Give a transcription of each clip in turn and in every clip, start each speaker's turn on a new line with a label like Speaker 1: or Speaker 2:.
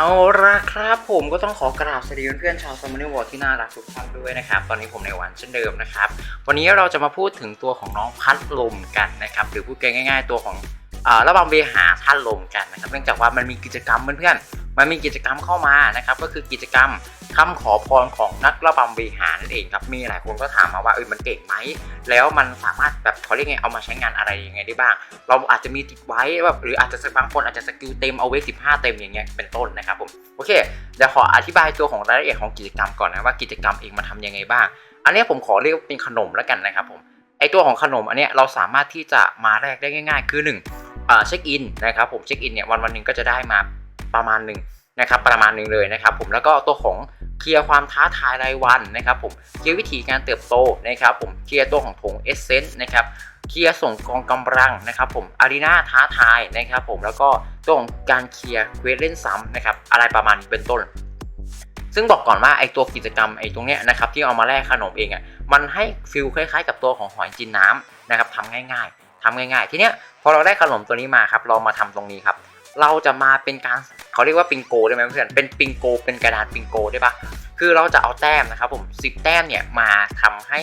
Speaker 1: เอาละครับผมก็ต้องขอกราบสวัสดีเพื่อนๆชาวซัมเมอร์วอร์ที่น่ารักทุกท่านด้วยนะครับ ตอนนี้ผมในวันเช่นเดิมนะครับ วันนี้เราจะมาพูดถึงตัวของน้องพัดลมกันนะครับ หรือพูดง่ายๆตัวของอระบำเวหาท่านลมกันนะครับ เนื่องจากว่ามันมีกิจกรรมเพื่อนๆ มันมีกิจกรรมเข้ามานะครับ ก็คือกิจกรรมคำขอพรของนักระบำเวหานั่นเองครับ มีหลายคนก็ถามมาว่าเออมันเก่งไหม แล้วมันสามารถแบบเขาเรียกไงเอามาใช้งานอะไรยังไงได้บ้าง เราอาจจะมีติดไว้แบบหรืออาจจะบางคนอาจจะสกิลเต็มเอาไว้15 เต็มอย่างเงี้ยเป็นต้นนะครับผม โอเค เดี๋ยวขออธิบายตัวของรายละเอียดของกิจกรรมก่อนนะว่ากิจกรรมเองมันทำยังไงบ้าง อันนี้ผมขอเรียกว่าเป็นขนมแล้วกันนะครับผม ไอตัวของขนมอันเนี้ยเราสามารถที่จะมาแลกได้ง่าย ๆ คือ1เอ่อเช็คอินนะครับผมเช็คอินเนี่ยวันวันหนึ่งก็จะได้มา ประมาณหนึ่งนะครับประมาณหนึ่งเลยนะครับผมแล้วก็ตัวของเคลียร์ความท้าทายรายวันนะครับผมเคลียร์วิธีการเติบโตนะครับผมเคลียร์ตัวของถงเอเซนต์นะครับเคลียร์ส่งกองกำลังนะครับผมอารีนาท้าทายนะครับผมแล้วก็ตัวของการเคลียร์เควสเล่นซ้ำนะครับอะไรประมาณนี้เป็นต้น ซึ่งบอกก่อนว่าไอตัวกิจกรรมไอตรงเนี้ยนะครับที่เอามาแลกขนมเองอะมันให้ฟิลคล้ายๆ กับตัวของหอยจินน้ำนะครับทำง่ายๆทำง่ายๆ ทีเนี้ยพอเราได้ขนมตัวนี้มาครับเรามาทำตรงนี้ครับเราจะมาเป็นการ เขาเรียกว่าปิงโกได้ไหมเพื่อนเป็นปิงโกเป็นกระดานปิงโกได้ปะคือเราจะเอาแต้มนะครับผม10 แต้มเนี่ยมาทำให้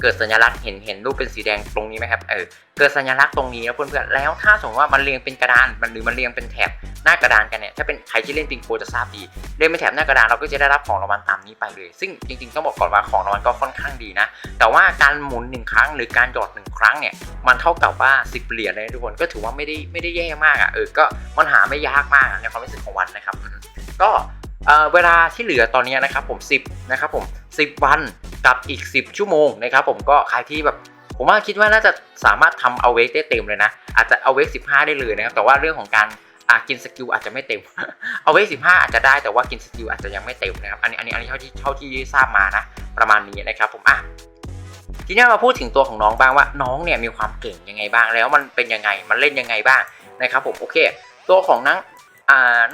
Speaker 1: เกิดสัญลักษณ์เห็นเห็นรูปเป็นสีแดงตรงนี้ไหมครับเออเกิดสัญลักษณ์ตรงนี้นะเพื่อนๆแล้วถ้าสมมติว่ามันเรียงเป็นกระดานมันหรือมันเรียงเป็นแถบหน้ากระดานกันเนี่ยถ้าเป็นใครที่เล่นปิงโกจะทราบดีเรียงเป็นแถบหน้ากระดานเราก็จะได้รับของรางวัลตามนี้ไปเลย ซึ่งจริงๆต้องบอกก่อนว่าของรางวัลก็ค่อนข้างดีนะ แต่ว่าการหมุนหนึ่งครั้งหรือการหยอดหนึ่งครั้งเนี่ยมันเท่ากับว่า10เหรียญเลยทุกคนก็ถือว่าไม่ได้ไม่ได้แย่มากอะเออก็มันหาไม่ยากมากในความรู้สึกของวันนะครับก็ เเวลาที่เหลือตอนนี้นะครับผม 10นะครับผม 10 วันกับอีก 10 ชั่วโมงนะครับผมก็ใครที่แบบผมว่าคิดว่าน่าจะสามารถทำเอาเวกได้เต็มเลยนะ อาจจะเอาเวก15 ได้เลยนะครับ แต่ว่าเรื่องของการอะกินสกิลอาจจะไม่เต็ม เอาเวก15อาจจะได้แต่ว่ากินสกิลอาจจะยังไม่เต็มนะครับ อันนี้อันนี้อันนี้เท่าที่เท่าที่ทราบมานะ ประมาณนี้นะครับผมอะทีนี้มาพูดถึงตัวของน้องบ้างว่าน้องเนี่ยมีความเก่งยังไงบ้างแล้วมันเป็นยังไงมันเล่นยังไงบ้างนะครับผมโอเค ตัวของนักอ่า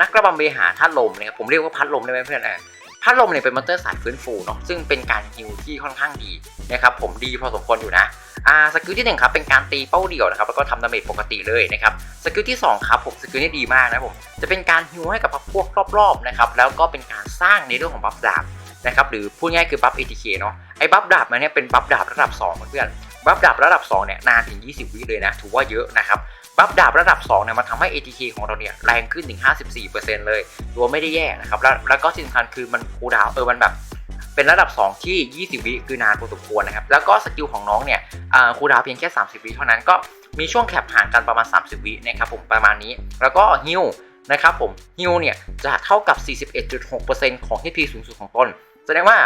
Speaker 1: นักระบำเบหาธาตุลมนะครับผมเรียกว่าพัดลมได้ไหมเพื่อนอะพัดลมเนี่ยเป็นมอนเตอร์สายฟื้นฟูเนาะซึ่งเป็นการฮิวที่ค่อนข้างดีนะครับผมดีพอสมควรอยู่นะอ่าสกิลที่หนึ่งครับเป็นการตีเป้าเดี่ยวนะครับแล้วก็ทำดาเมจปกติเลยนะครับสกิลที่สองครับผมสกิลนี้ดีมากนะผมจะเป็นการฮิวให้กับพวกรอบๆนะครับแล้วก็เป็นการสร้างในเรื่องของบัฟดาบนะครับหรือพูดง่ายคือบัฟ ATK เนาะไอ้บัฟดาบมันเนี่ยเป็นบัฟดาบระดับ2เพื่อนบัฟดาบระดับ2เนี่ยนานถึง 20 วิเลยนะถือว่าเยอะนะครับ บัฟดาบระดับ2เนี่ยมันทำให้ ATK ของเราเนี่ยแรงขึ้นถึง 54%เลยถือว่าไม่ได้แย่นะครับ แล้วแล้วก็สิ่งสำคัญคือมันคูดาวเออมันแบบเป็นระดับ 2 ที่ 20 วิคือนานพอสมควรนะครับ แล้วก็สกิลของน้องเนี่ยคูดาวเพียงแค่ 30 วิเท่านั้นก็มีช่วงแคปห่างกันประมาณ 30 วินะครับผมประมาณนี้ แล้วก็ฮิวนะครับผมฮิวเนี่ยจะเท่ากับ 41.6%ของ HP สูงสุดของต้น แสดงว่า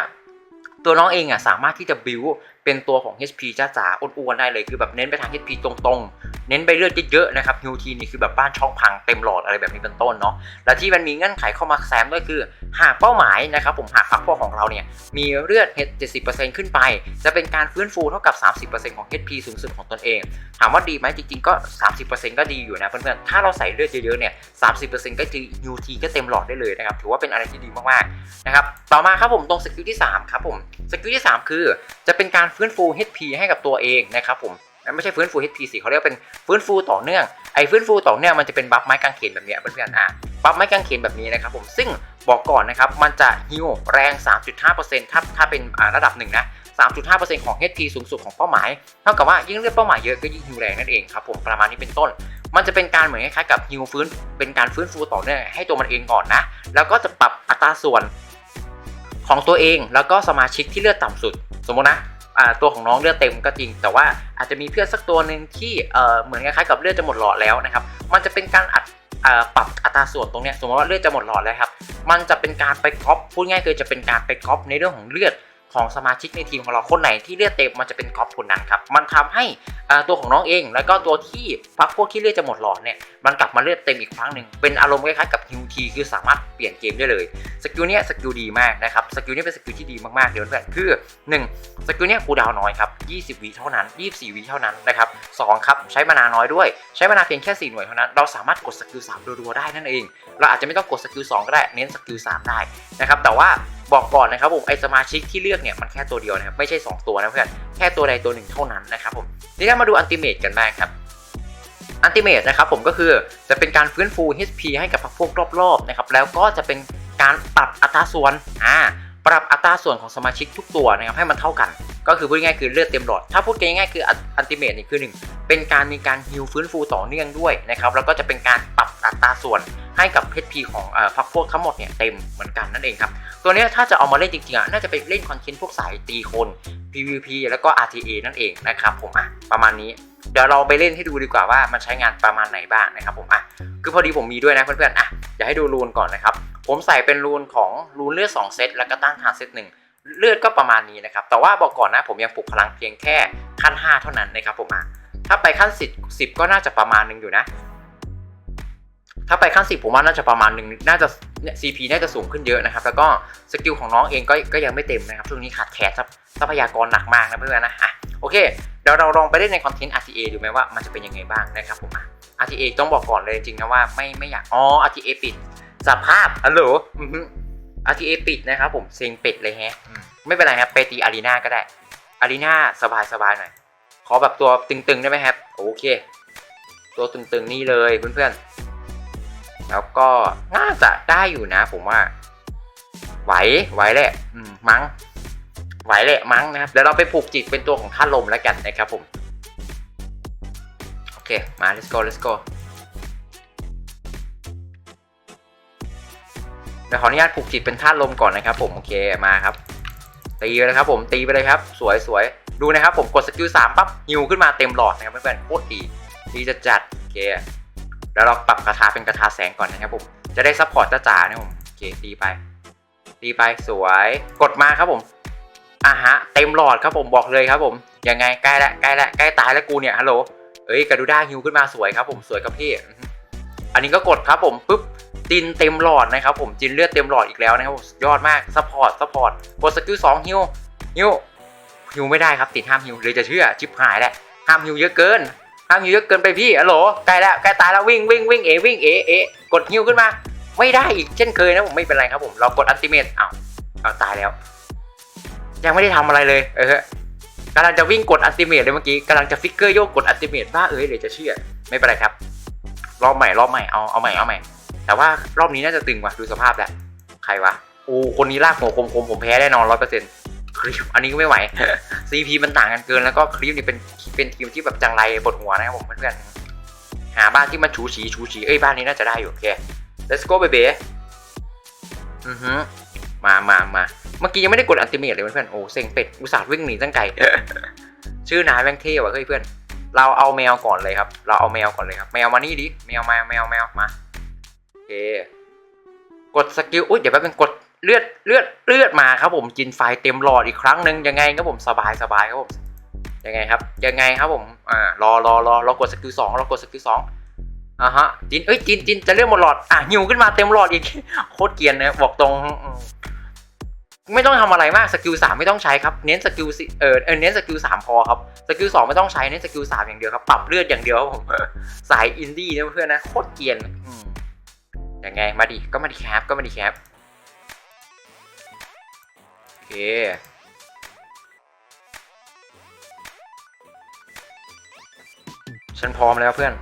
Speaker 1: ตัวน้องเองอะสามารถที่จะบิว เป็นตัวของ HP จ้าจ๋าอ้วนๆได้เลยคือแบบเน้นไปทาง HP ตรงๆ เน้นไปเลือดเยอะๆนะครับฮิวทีนี่คือแบบบ้านช่องพังเต็มหลอดอะไรแบบนี้เป็นต้นเนาะและที่มันมีเงื่อนไขเข้ามาแซมก็คือ หากเป้าหมายนะครับผมหากพักพวกของเราเนี่ยมีเลือด 70%ขึ้นไป จะเป็นการฟื้นฟูเท่ากับ 30%ของ HP สูงสุดของตนเอง ถามว่าดีไหมจริงๆก็ 30%ก็ดีอยู่นะเพื่อนๆถ้าเราใส่เลือดเยอะๆเนี่ย30%ก็คือ UT ก็เต็มหลอดได้เลยนะครับถือว่าเป็นอะไรที่ดีมากๆนะครับต่อมาครับผมตรงสกิลที่3ครับผมสกิลที่ 3 คือจะเป็นการฟื้นฟู HP ให้กับตัวเองนะครับผมไม่ใช่ฟื้นฟู HP สิเขาเรียกว่าเป็นฟื้นฟูต่อเนื่องไอ้ฟื้นฟูต่อเนื่องมันจะเป็นบัฟไม้กางเขนแบบเนี้ยเพื่อนๆอะบัฟไม้กางเขนแบบนี้นะครับผมซึ่งบอกก่อนนะครับมันจะฮิวแรง 3.5%ถ้าถ้าเป็นอ่าระดับหนึ่งนะ3.5%ของ HP สูงสุดของเป้าหมาย เท่ากับว่ายิ่งเลือกเป้าหมายเยอะก็ยิ่งฮิวแรงนั่นเองครับผมประมาณนี้เป็นต้น มันจะเป็นการเหมือนคล้ายๆกับฮิวฟื้น เป็นการฟื้นฟูต่อเนื่องให้ตัวมันเองก่อนนะ แล้วก็จะปรับอัตราส่วนของตัวเอง แล้วก็สมาชิกที่เลือดต่ำสุด สมมตินะ ตัวของน้องเลือดเต็มก็จริง แต่ว่าอาจจะมีเพื่อนสักตัวหนึ่งที่เหมือนคล้ายๆกับเลือดจะหมดหลอดแล้วนะครับ มันจะเป็นการอัดอปรับอัตราส่วนตรงนี้สมมติว่าเลือดจะหมดหลอดแล้วครับ มันจะเป็นการไปก๊อปพูดง่ายคือจะเป็นการไปก๊อปในเรื่องของเลือดของสมาชิกในทีมของเราคนไหนที่เลือดเต็มมันจะเป็นก๊อปคนนั้นครับ มันทำให้ตัวของน้องเอง แล้วก็ตัวที่พักพวกที่เลือดจะหมดหลอดเนี่ย มันกลับมาเลือดเต็มอีกครั้งหนึ่งเป็นอารมณ์คล้ายๆกับฮิวทีคือสามารถเปลี่ยนเกมได้เลยสกิลเนี้ยสกิลดีมากนะครับสกิลนี้เป็นสกิลที่ดีมากๆเดี๋ยวเพื่อนคือ1สกิลเนี้ยคูดาวน้อยครับ20วิเท่านั้น 24วิเท่านั้นนะครับสองครับใช้มานาน้อยด้วย ใช้มานาเพียงแค่ 4 หน่วยเท่านั้น เราสามารถกดสกิล3รัวๆได้นั่นเอง เราอาจจะไม่ต้องกดสกิล2ก็ได้เน้นสกิล3ได้นะครับแต่ว่าบอกก่อนนะครับผมไอสมาชิกที่เลือกเนี่ยมันแค่ตัวเดียวนะครับไม่ใช่ 2 ตัวนะเพื่อนแค่ตัวใดตัวหนึ่งเท่านั้นนะครับผมทีนี้มาดูอันติเมตกันบ้างครับ อันติเมตนะครับผมก็คือจะเป็นการฟื้นฟู HP ให้กับพวกรอบๆนะครับแล้วก็จะเป็นการปรับอัตราส่วนอ่าปรับอัตราส่วนของสมาชิกทุกตัวนะครับให้มันเท่ากัน ก็คือพูดง่ายๆคือเลือดเต็มหลอด ถ้าพูดง่ายๆคืออันติเมตนี่คือหนึ่งเป็นการมีการฮิลฟื้นฟูต่อเนื่องด้วยนะครับแล้วก็จะเป็นการปรับอัตราส่วนให้กับ HP ของเอ่อพักพวกทั้งหมดเนี่ยเต็มเหมือนกันนั่นเองครับ ตัวนี้ถ้าจะเอามาเล่นจริงๆอะน่าจะไปเล่นคอนเทนต์พวกสายตีคน PVP แล้วก็ RTA นั่นเองนะครับผมอะประมาณนี้ เดี๋ยวเราไปเล่นให้ดูดีกว่าว่ามันใช้งานประมาณไหนบ้างนะครับผมอะคือพอดีผมมีด้วยนะเพื่อนๆอะอยากให้ดูรูนก่อนนะครับ ผมใส่เป็นรูนของรูนเลือด2เซตแล้วก็ต้านทานเซตหนึ่งเลือดก็ประมาณนี้นะครับ แต่ว่าบอกก่อนนะผมยังปลุกพลังเพียงแค่ขั้น 5 เท่านั้นนะครับผมอะถ้าไปขั้น 10 10 ก็น่าจะประมาณหนึงอยู่นะ ถ้าไปขั้น 10 ผมว่าน่าจะประมาณหนึ่งน่าจะเนี่ย CP น่าจะสูงขึ้นเยอะนะครับ แล้วก็สกิลของน้องเองก็ก็ยังไม่เต็มนะครับช่วงนี้ขาดแคลนทรัพทรัพยากรหนักมากนะเพื่อนๆนะอะ โอเคเดี๋ยวเราลองไปเล่นในคอนเทนต์ RTA ดูไหมว่ามันจะเป็นยังไงบ้างนะครับผมอะ RTA ต้องบอกก่อนเลยจริงนะว่าไม่ไม่อยากอ๋อ RTA ปิดสภาพฮัลโหลอือฮึ RTA ปิดนะครับผมเซ็งเป็ดเลยแฮะไม่เป็นไรครับไปตีอารีนาก็ได้อารีนาสบายๆหน่อยขอแบบตัวตึงๆได้ไหมครับ โอเค ตัวตึงๆนี่เลยเพื่อนๆแล้วก็น่าจะได้อยู่นะ ผมว่า ไหวไหวแหละมมั้ง ไหวแหละมั้งนะครับเดี๋ยวเราไปผูกจิตเป็นตัวของท่านลมแล้วกันนะครับผมโอเคมา let's go let's go เดี๋ยวขออนุญาตผูกจิตเป็นท่านลมก่อนนะครับผมโอเคมาครับ ตีไปเลยครับผมตีไปเลยครับ สวยสวยดูนะครับผมกดสกิลสามปั๊บฮิวขึ้นมาเต็มหลอดนะครับเพื่อนๆโคตรดีดีจะจัดโอเคแล้วเราปรับกระทาเป็นกระทาแสงก่อนนะครับผมจะได้ซัพพอร์ตจ้าจ๋านะผมโอเคตีไปตีไปสวยกดมาครับผม อะฮะเต็มหลอดครับผมบอกเลยครับผมยังไงใกล้ละใกล้ละใกล้ตายแล้วกูเนี่ยฮัลโหลเอ้ยกระดูด้าฮิวขึ้นมาสวยครับผมสวยกับพี่ อันนี้ก็กดครับผมปุ๊บจินเต็มหลอดนะครับผมจินเลือดเต็มหลอดอีกแล้วนะครับผมยอดมากซัพพอร์ตซัพพอร์ตกดสกิลสองฮิวฮิวฮิวไม่ได้ครับติดห้ามฮิวเลยจะเชื่อชิบหายแหละห้ามฮิวเยอะเกินห้ามฮิวเยอะเกินไปพี่ฮัลโหลใกล้แล้วใกล้ตายแล้ววิ่งวิ่งวิ่งเอวิ่งเอเอกดฮิวขึ้นมา ไม่ได้อีกเช่นเคยนะผมไม่เป็นไรครับผมเรากดอัลติเมทอ้าวเอาตายแล้ว ยังไม่ได้ทำอะไรเลย เออกำลังจะวิ่งกดอัลติเมทเลยเมื่อกี้กำลังจะฟิกเกอร์โยกกดอัลติเมทบ้าเอ้ยเดี๋ยวจะเชื่อ ไม่เป็นไรครับ รอบใหม่รอบใหม่เอาเอาใหม่เอาใหม่ แต่ว่ารอบนี้น่าจะตึงว่ะดูสภาพแล้วใครวะโอ้คนนี้ลากหัวคมคมๆผมแพ้แน่นอนร้อยเปอร์เซ็นต์คลิปอันนี้ก็ไม่ไหว CP มันต่างกันเกินแล้วก็คลิปนี่เป็นเป็นทีมที่แบบจังไรปวดหัวนะครับผมเพื่อนๆหาบ้านที่มันชูฉีชูฉีเอ้ยบ้านนี้น่าจะได้อยู่โอเค let's go baby อือฮึ กี้ยังไม่ได้กดอัลติเมทเลยเพื่อนๆโอ้เซ็งเป็ดอุตส่าห์วิ่งหนีตั้งไกลชื่อนายแม่งเท่ว่ะเฮ้ยเพื่อน เราเอาแมวก่อนเลยครับ เราเอาแมวก่อนเลยครับ แมวมานี่ดิ แมวแมวแมวแมวมาโอเค กดสกิล อุ้ยเดี๋ยวแป๊บนึงกดเลือดเลือดเลือดมาครับผมจินไฟเต็มหลอดอีกครั้งหนึ่งยังไงครับผมสบายสบายครับผม ยังไงครับ ยังไงครับผม อ่ารอรอรอรอกดสกิลสองรอกดสกิลสองอ่าฮะจินเอ้ยจินจินจะเลือดหมดหลอด อะหิวขึ้นมาเต็มหลอดอีก โคตรเกรียนนะบอกตรงอืม ไม่ต้องทำอะไรมากสกิลสามไม่ต้องใช้ครับเน้นสกิลเออเน้นสกิลสามพอครับสกิลสองไม่ต้องใช้เน้นสกิลสามอย่างเดียวครับปรับเลือดอย่างเดียวครับผมสายอินดี้นะเพื่อนนะโคตรเกียนอืมยังไงมาดิก็มาดิแคปก็มาดิแคปโอเคฉันพร้อมแล้วเพื่อน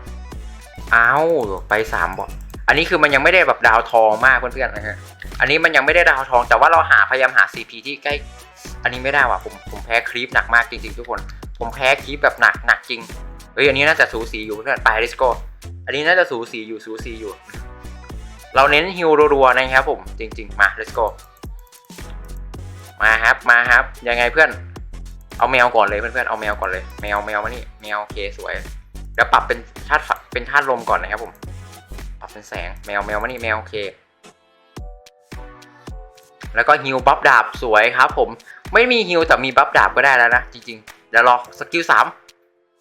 Speaker 1: อ้าวไปสามบอท อันนี้คือมันยังไม่ได้แบบดาวทองมากเพื่อนๆนะฮะ อันนี้มันยังไม่ได้ดาวทอง แต่ว่าเราหาพยายามหา CP ที่ใกล้ อันนี้ไม่ได้ว่ะผมผมแพ้คลิปหนักมากจริงๆทุกคน ผมแพ้คลิปแบบหนักหนักจริง เฮ้ยอันนี้น่าจะสูสีอยู่เพื่อนไป let's go อันนี้น่าจะสูสีอยู่สูสีอยู่ เราเน้นฮิลรัวๆนะครับผมจริง ๆ มา let's go มาครับมาครับยังไงเพื่อน เอาแมวก่อนเลยเพื่อนๆเอาแมวก่อนเลย แมวแมวมานี่แมวโอเคสวยเดี๋ยวปรับเป็นธาตุเป็นธาตุลมก่อนนะครับผม ปรับเป็นแสงแมวแมวมานี่แมวโอเค แล้วก็ฮิวบัฟดาบสวยครับผมไม่มีฮิวแต่มีบัฟดาบก็ได้แล้วนะ จริงๆเดี๋ยวรอสกิลสาม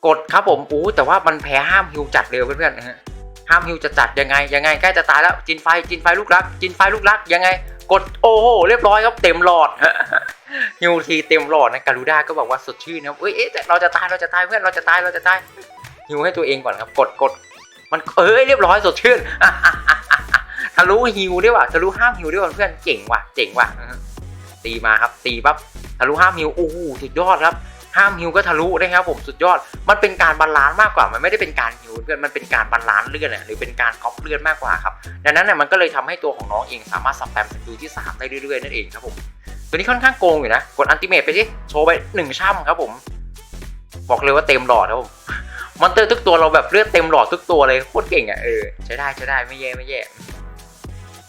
Speaker 1: กดครับผมอู้แต่ว่ามันแพ้ห้ามฮิวจัดเร็วเพื่อนๆนะฮะห้ามฮิวจะจัดยังไงยังไงใกล้จะตายแล้วจินไฟจินไฟลูกรัก จินไฟลูกรักยังไง กดโอ้โหเรียบร้อยครับเต็มหลอดฮิวทีเต็มหลอดนะการูด้าก็บอกว่าสดชื่นนะครับเอ้ยเอ๊ะแต่เราจะตายเราจะตายเพื่อนเราจะตายเราจะตายฮิวให้ตัวเองก่อนครับ กดกด มันเอ้ยเรียบร้อยสดชื่นทะลุฮิวได้วยว่ะทะลุห้ามฮิวได้วยว่ะเพื่อนเจ๋งว่ะเจ๋งว่ะตีมาครับ ตีปั๊บทะลุห้ามฮิวโอ้โหสุดยอดครับห้ามฮิวก็ทะลุนะครับผมสุดยอด มันเป็นการบาลานซ์มากกว่า มันไม่ได้เป็นการฮิวเพื่อน มันเป็นการบาลานซ์เลือดอะหรือเป็นการก๊อปเลือดมากกว่าครับ ดังนั้นเนี่ยมันก็เลยทำให้ตัวของน้องเองสามารถสแปมสกิลที่ 3 ได้เรื่อยๆนั่นเองครับผม ตัวนี้ค่อนข้างโกงอยู่นะ กดอันติเมตไปสิ โชว์ไปหนึ่งช่ำครับผม บอกเลยว่าเต็มหลอดครับผม มอนเตอร์ทุกตัวเราแบบเลือดเต็มหลอดทุกตัวเลยโคตรเก่งอะเออใช้ได้ใช้ได้ไม่แย่ไม่แย่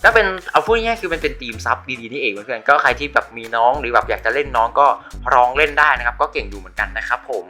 Speaker 1: ก็เป็นเอาพูดง่ายๆคือมันเป็นทีมซับดีๆนี่เองเพื่อนๆก็ใครที่แบบมีน้องหรือแบบอยากจะเล่นน้องก็ลองเล่นได้นะครับ ก็เก่งอยู่เหมือนกันนะครับผม